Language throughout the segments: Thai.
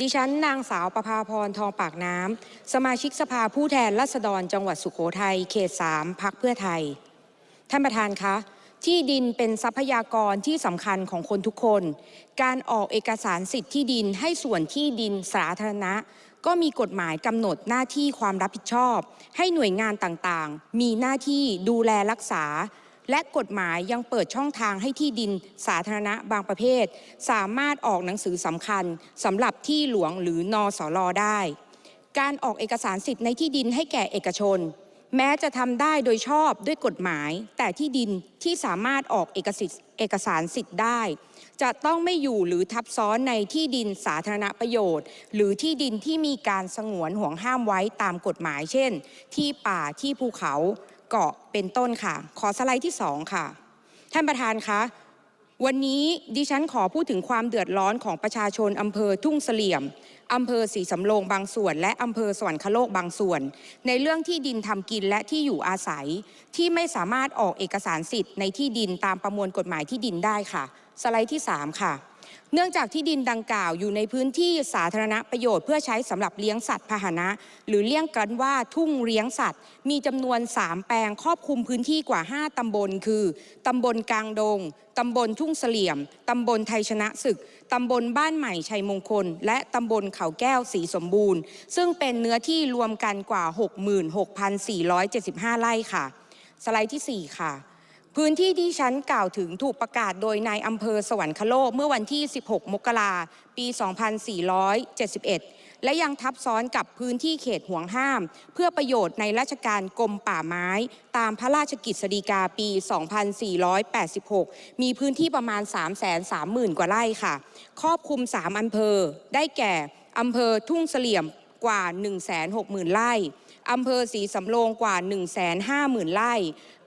ดิฉันนางสาวประภาพรทองปากน้ำ สมาชิกสภาผู้แทนราษฎรจังหวัดสุโขทัยเขต3พักเพื่อไทย ท่านประธานคะ ที่ดินเป็นทรัพยากรที่สำคัญของคนทุกคน การออกเอกสารสิทธิ์ที่ดินให้ส่วนที่ดินสาธารณะ ก็มีกฎหมายกำหนดหน้าที่ความรับผิดชอบ ให้หน่วยงานต่างๆ มีหน้าที่ดูแลรักษา และกฎหมายยังเปิดช่องทางให้ที่ดินสาธารณะบางประเภท สามารถออกหนังสือสำคัญสำหรับที่หลวงหรือนอสลได้ การออกเอกสารสิทธิ์ในที่ดินให้แก่เอกชน แม้จะทำได้โดยชอบด้วยกฎหมาย แต่ที่ดินที่สามารถออกเอกสิทธิ์เอกสารสิทธิ์ได้ จะต้องไม่อยู่หรือทับซ้อนในที่ดินสาธารณประโยชน์ หรือที่ดินที่มีการสงวนห่วงห้ามไว้ตามกฎหมาย เช่น ที่ป่าที่ภูเขา เกาะเป็นต้นค่ะ ขอสไลด์ที่ 2 ค่ะ ท่านประธานคะวันนี้ดิฉันขอพูดถึงความเดือดร้อนของประชาชนอำเภอทุ่งเสลี่ยมอำเภอศรีสำโรงบางส่วน และอำเภอสวรรคโลกบางส่วน ในเรื่องที่ดินทำกินและที่อยู่อาศัย ที่ไม่สามารถออกเอกสารสิทธิ์ในที่ดินตามประมวลกฎหมายที่ดินได้ค่ะ สไลด์ที่ 3 ค่ะ เนื่องจากที่ดินดังกล่าวอยู่ในพื้นที่สาธารณประโยชน์เพื่อใช้สำหรับเลี้ยงสัตว์พาหนะ หรือเรียกกันว่าทุ่งเลี้ยงสัตว์ มีจำนวน 3 แปลงครอบคลุมพื้นที่กว่า 5ตำบล คือตำบลกลางดงตำบลทุ่งเสลี่ยมตำบลไทยชนะศึกตำบลบ้านใหม่ชัยมงคล และตำบลเขาแก้วสีสมบูรณ์ ซึ่งเป็นเนื้อที่รวมกันกว่า 66,475 ไร่ค่ะ สไลด์ที่ 4 ค่ะ พื้นที่ที่ฉันกล่าวถึงถูกประกาศโดยนายอำเภอสวรรคโลกเมื่อวันที่ 16 มกราปี 2471 และยังทับซ้อนกับพื้นที่เขตห่วงห้าม เพื่อประโยชน์ในราชการกรมป่าไม้ ตามพระราชกิจสีกาปี 2486 มีพื้นที่ประมาณ 330,000 กว่าไร่ค่ะ ครอบคลุม 3 อำเภอ ได้แก่อำเภอทุ่งเสลี่ยมกว่า 160,000 ไร่ อำเภอศรีสำโรงกว่า 150,000 ไร่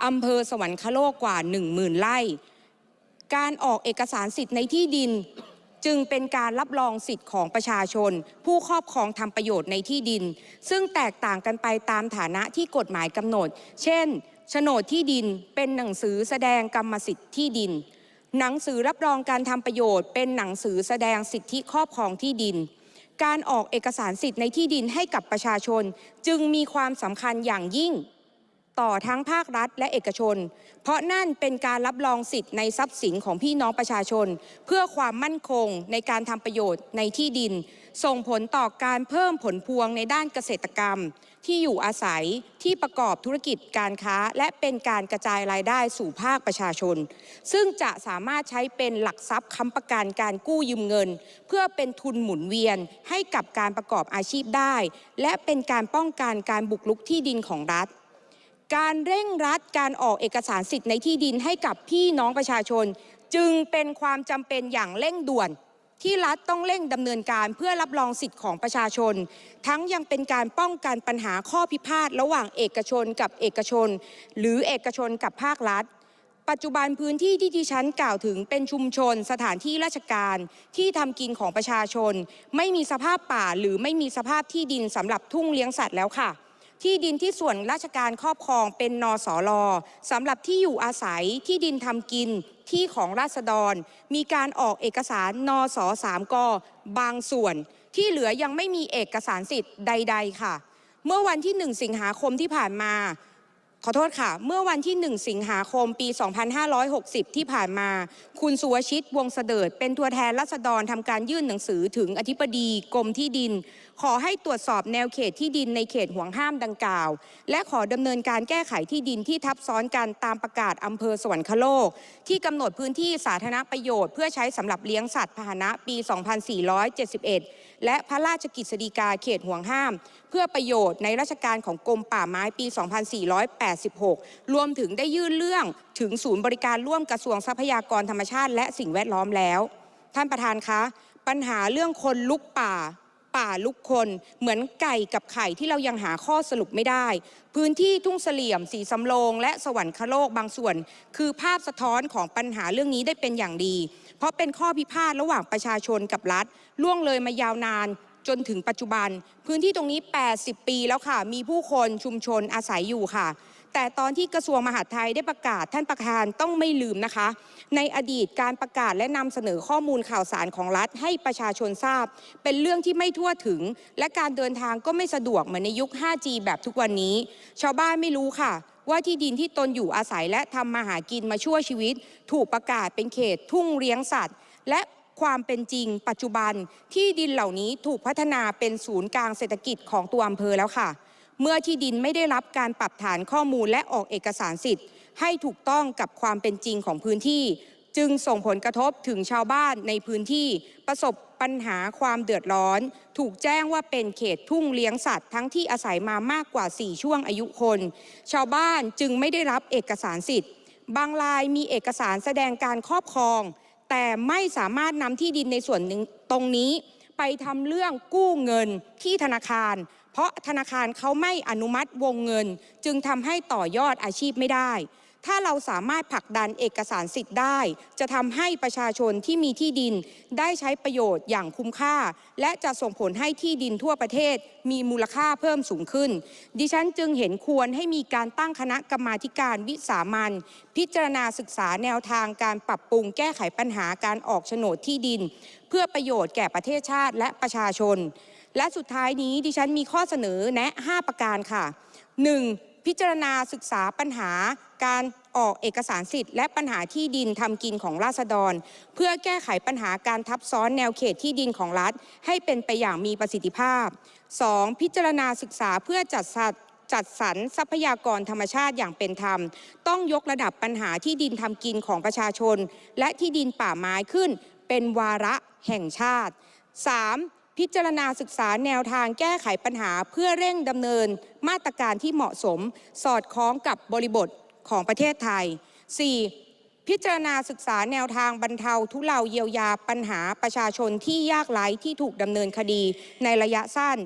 อำเภอสวรรคโลกกว่า 10,000 ไร่ การออกเอกสารสิทธิ์ในที่ดิน จึงเป็นการรับรองสิทธิ์ของประชาชน ผู้ครอบครองทำประโยชน์ในที่ดิน ซึ่งแตกต่างกันไปตามฐานะที่กฎหมายกำหนด เช่นโฉนดที่ดินเป็นหนังสือแสดงกรรมสิทธิ์ที่ดิน หนังสือรับรองการทำประโยชน์ เป็นหนังสือแสดงสิทธิครอบครองที่ดิน การออกเอกสารสิทธิ์ในที่ดินให้กับประชาชนจึงมีความสำคัญอย่างยิ่ง ต่อทั้งภาครัฐและเอกชน เพราะนั่นเป็นการรับรองสิทธิ์ในทรัพย์สินของพี่น้องประชาชน เพื่อความมั่นคงในการทำประโยชน์ในที่ดิน ส่งผลต่อการเพิ่มผลพวงในด้านเกษตรกรรม ที่อยู่อาศัยที่ประกอบธุรกิจการค้า และเป็นการกระจายรายได้สู่ภาคประชาชน ซึ่งจะสามารถใช้เป็นหลักทรัพย์ค้ำประกันการกู้ยืมเงิน เพื่อเป็นทุนหมุนเวียนให้กับการประกอบอาชีพได้ และเป็นการป้องกันการบุกรุกที่ดินของรัฐ การเร่งรัดการออกเอกสารสิทธิ์ในที่ดินให้กับพี่น้องประชาชน จึงเป็นความจำเป็นอย่างเร่งด่วน ที่รัฐต้องเร่งดำเนินการเพื่อรับรองสิทธิ์ของประชาชน ทั้งยังเป็นการป้องกันปัญหาข้อพิพาทระหว่างเอกชนกับเอกชน หรือเอกชนกับภาครัฐปัจจุบันพื้นที่ที่ดิฉันกล่าวถึงเป็นชุมชนสถานที่ราชการที่ทำกินของประชาชน ไม่มีสภาพป่าหรือไม่มีสภาพที่ดินสำหรับทุ่งเลี้ยงสัตว์แล้วค่ะ ที่ดินที่ส่วนราชการครอบครองเป็นนสลสำหรับที่อยู่อาศัยที่ดินทำกินที่ของราษฎร มีการออกเอกสารนสสามกบางส่วน ที่เหลือยังไม่มีเอกสารสิทธิ์ใด ๆ ค่ะ เมื่อวันที่ 1 สิงหาคมที่ผ่านมา ขอโทษค่ะ เมื่อวันที่ 1 สิงหาคมปี 2560 ที่ผ่านมา คุณสุวชิตวงเสดิร์เป็นตัวแทนรัษฎรทำการยื่นหนังสือถึงอธิบดีกรมที่ดิน ขอให้ตรวจสอบแนวเขตที่ดินในเขตห่วงห้ามดังกล่าว และขอดำเนินการแก้ไขที่ดินที่ทับซ้อนกันตามประกาศอำเภอสวรรคโลก ที่กำหนดพื้นที่สาธารณประโยชน์ เพื่อใช้สำหรับเลี้ยงสัตว์พาหนะปี 2471 และพระราชกิจสีกาเขตห่วงห้าม เพื่อประโยชน์ในราชการของกรมป่าไม้ปี 2486 รวมถึงได้ยื่นเรื่องถึงศูนย์บริการร่วมกระทรวงทรัพยากรธรรมชาติ และสิ่งแวดล้อมแล้ว ท่านประธานคะ ปัญหาเรื่องคนลุกป่า ป่าลุกคน เหมือนไก่กับไข่ที่เรายังหาข้อสรุปไม่ได้ พื้นที่ทุ่งเสลี่ยม สีสำโรงและสวรรคโลกบางส่วน คือภาพสะท้อนของปัญหาเรื่องนี้ได้เป็นอย่างดี เพราะเป็นข้อพิพาทระหว่างประชาชนกับรัฐล่วงเลยมายาวนานจนถึงปัจจุบัน พื้นที่ตรงนี้ 80 ปีแล้วค่ะ มีผู้คนชุมชนอาศัยอยู่ค่ะ แต่ตอนที่กระทรวงมหาดไทยได้ประกาศท่านประธานต้องไม่ลืมนะคะ ในอดีตการประกาศและนำเสนอข้อมูลข่าวสารของรัฐให้ประชาชนทราบ เป็นเรื่องที่ไม่ทั่วถึง และการเดินทางก็ไม่สะดวกเหมือนในยุค 5G แบบทุกวันนี้ ชาวบ้านไม่รู้ค่ะ ว่าที่ดินที่ตนอยู่อาศัยและทำมาหากินมาชั่วชีวิต ถูกประกาศเป็นเขตทุ่งเลี้ยงสัตว์ และความเป็นจริง ปัจจุบันที่ดินเหล่านี้ถูกพัฒนาเป็นศูนย์กลางเศรษฐกิจของตัวอำเภอแล้วค่ะ เมื่อที่ดินไม่ได้รับการปรับฐานข้อมูลและออกเอกสารสิทธิ์ ให้ถูกต้องกับความเป็นจริงของพื้นที่ จึงส่งผลกระทบถึงชาวบ้านในพื้นที่ประสบปัญหาความเดือดร้อน ถูกแจ้งว่าเป็นเขตทุ่งเลี้ยงสัตว์ ทั้งที่อาศัยมามากกว่า 4 ช่วงอายุคน ชาวบ้านจึงไม่ได้รับเอกสารสิทธิ์ บางรายมีเอกสารแสดงการครอบครอง แต่ไม่สามารถนำที่ดินในส่วนหนึ่งตรงนี้ ไปทำเรื่องกู้เงินที่ธนาคาร เพราะธนาคารเขาไม่อนุมัติวงเงิน จึงทำให้ต่อยอดอาชีพไม่ได้ ถ้าเราสามารถผลักดันเอกสารสิทธิ์ได้ จะทำให้ประชาชนที่มีที่ดินได้ใช้ประโยชน์อย่างคุ้มค่า และจะส่งผลให้ที่ดินทั่วประเทศมีมูลค่าเพิ่มสูงขึ้น ดิฉันจึงเห็นควรให้มีการตั้งคณะกรรมาการวิสามันพิจารณาศึกษาแนวทางการปรับปรุงแก้ไขปัญหาการออกโฉนดที่ดิน เพื่อประโยชน์แก่ประเทศชาติและประชาชน และสุดท้ายนี้ดิฉันมีข้อเสนอแนะ 5 ประการค่ะ 1. พิจารณาศึกษาปัญหาการออกเอกสารสิทธิ์และปัญหาที่ดินทำกินของราษฎร เพื่อแก้ไขปัญหาการทับซ้อนแนวเขตที่ดินของรัฐ ให้เป็นไปอย่างมีประสิทธิภาพ 2. พิจารณาศึกษาเพื่อจัดสรรจัดสรรทรัพยากรธรรมชาติอย่างเป็นธรรม ต้องยกระดับปัญหาที่ดินทำกินของประชาชน และที่ดินป่าไม้ขึ้น เป็นวาระแห่งชาติ 3. พิจารณาศึกษาแนวทางแก้ไขปัญหาเพื่อเร่งดำเนินมาตรการที่เหมาะสม สอดคล้องกับบริบทของประเทศไทย 4. พิจารณาศึกษาแนวทางบรรเทาทุเลาเยียวยาปัญหาประชาชนที่ยากไร้ที่ถูกดำเนินคดีในระยะสั้น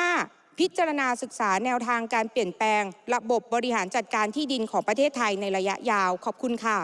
5. พิจารณาศึกษาแนวทางการเปลี่ยนแปลง ระบบบริหารจัดการที่ดินของประเทศไทยในระยะยาว ขอบคุณค่ะ